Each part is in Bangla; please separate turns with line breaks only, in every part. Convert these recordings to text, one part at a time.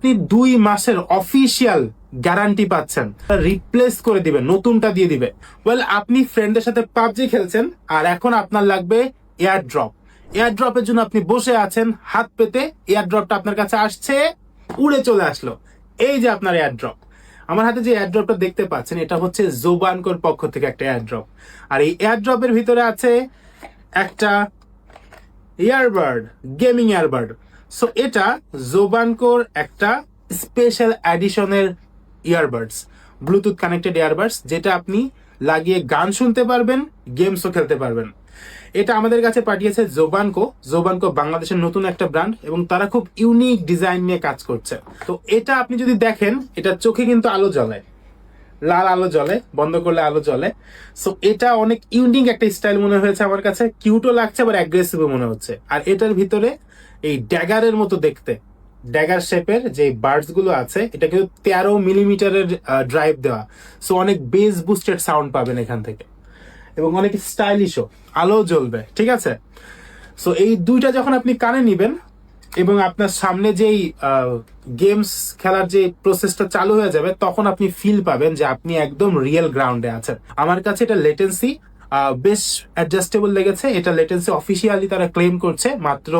আপনি দুই মাসের অফিসিয়াল গ্যারান্টি পাচ্ছেন। রিপ্লেস করে দিবে নতুনটা দিয়ে দিবে। ওয়েল আপনি ফ্রেন্ডের সাথে পাবজি খেলছেন, আর এখন আপনার লাগবে এয়ার ড্রপ এয়ার ড্রপের জন্য আপনি বসে আছেন, হাত পেতে এয়ার ড্রপটা আপনার কাছে আসছে, উড়ে চলে আসলো। এই যে আপনার এয়ার ড্রপ আমার হাতে যে এয়ার ড্রপটা দেখতে পাচ্ছেন, এটা হচ্ছে জোবানকোর পক্ষ থেকে একটা এয়ার ড্রপ আর এই এয়ার ড্রপের ভিতরে আছে একটা ইয়ারবার্ড গেমিং ইয়ারবার্ড সো এটা জোবানকোর একটা স্পেশাল অ্যাডিশনের ইয়ারবাডস ব্লুটুথ কানেক্টেড ইয়ারবাডস যেটা আপনি লাগিয়ে গান শুনতে পারবেন গেমসও খেলতে পারবেন। এটা আমাদের কাছে পাঠিয়েছে জোবানকো। জোবানকো বাংলাদেশের নতুন একটা ব্র্যান্ড এবং তারা খুব ইউনিক ডিজাইন নিয়ে কাজ করছে। তো এটা আপনি যদি দেখেন, এটা চোখে কিন্তু আলো জ্বলে। লাল আলো জ্বলে, বন্ধ করলে আলো জ্বলে। সো এটা অনেক ইউনিক একটা স্টাইল মনে হয়েছে আমার কাছে। কিউটও লাগছে, আবার অ্যাগ্রেসিভ মনে হচ্ছে। আর এটার ভিতরে এই ড্যাগারের মতো দেখতে। ড্যাগার শেপের যে বার্ডসগুলো আছে এটা কিন্তু তেরো মিলিমিটারের ড্রাইভ দেওয়া। সো অনেক বেস বুস্টেড সাউন্ড পাবেন এখান থেকে। এবং অনেক স্টাইলিশও আলো জ্বলবে, ঠিক আছে? সো এই দুইটা যখন আপনি কানে নিবেন এবং আপনার সামনে যেই গেমস খেলার যে প্রসেসটা চালু হয়ে যাবে, তখন আপনি ফিল পাবেন যে আপনি একদম রিয়েল গ্রাউন্ডে আছেন। আমার কাছে এটা লেটেন্সি বেশ অ্যাডজাস্টেবল লেগেছে। এটা লেটেন্সি অফিসিয়ালি তারা ক্লেম করছে মাত্র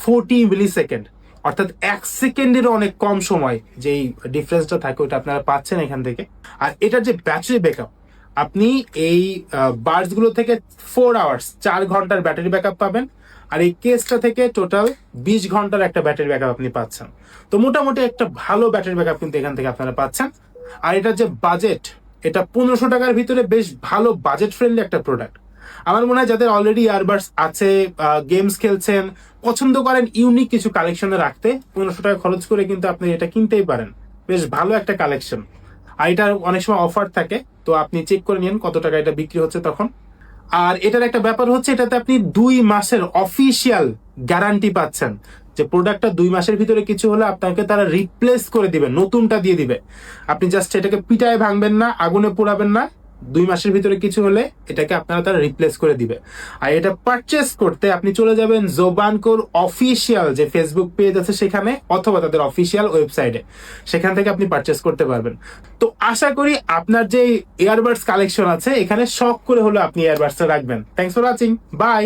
ফোরটি মিলি সেকেন্ড অর্থাৎ এক সেকেন্ডেরও অনেক কম সময় যেই ডিফারেন্সটা থাকে ওটা আপনারা পাচ্ছেন এখান থেকে। আর এটার যে ব্যাটারি ব্যাকআপ আপনি এই বার্ডসগুলো থেকে ফোর আওয়ার্স চার ঘণ্টার ব্যাটারি ব্যাকআপ পাবেন। আর এই কেসটা থেকে টোটাল বিশ ঘণ্টার একটা ব্যাটারি ব্যাকআপ আপনি পাচ্ছেন। তো মোটামুটি একটা ভালো ব্যাটারি ব্যাকআপ কিন্তু এখান থেকে আপনারা পাচ্ছেন। আর এটার যে বাজেট এটা পনেরোশো টাকার ভিতরে বেশ ভালো বাজেট ফ্রেন্ডলি একটা প্রোডাক্ট আমার মনে হয় যাদের অলরেডি ইয়ারবাডস আছে গেমস খেলছেন, পছন্দ করেন ইউনিক কিছু কালেকশনে রাখতে, পনেরোশো টাকা খরচ করে কিন্তু আপনি এটা কিনতেই পারেন। বেশ ভালো একটা কালেকশন আর এটার অনেক সময় অফার থাকে, তো আপনি চেক করে নিন কত টাকা এটা বিক্রি হচ্ছে তখন। আর এটার একটা ব্যাপার হচ্ছে, এটাতে আপনি দুই মাসের অফিসিয়াল গ্যারান্টি পাচ্ছেন যে প্রোডাক্টটা দুই মাসের ভিতরে কিছু হলে আপনাকে তারা রিপ্লেস করে দিবে, নতুনটা দিয়ে দিবে। আপনি জাস্ট এটাকে পিটায় ভাঙবেন না, আগুনে পোড়াবেন না দুই মাসের ভিতরে কিছু হলে এটাকে আপনারা তারা রিপ্লেস করে দিবে। আর এটা পারচেস করতে আপনি চলে যাবেন জোবানকোর অফিসিয়াল যে ফেসবুক পেজ আছে সেখানে অথবা তাদের অফিসিয়াল ওয়েবসাইটে সেখান থেকে আপনি পারচেস করতে পারবেন। তো আশা করি আপনার যে এয়ারবার্ডস কালেকশন আছে, এখানে শখ করে হলো আপনি ইয়ারবাডসটা রাখবেন। Thanks for watching by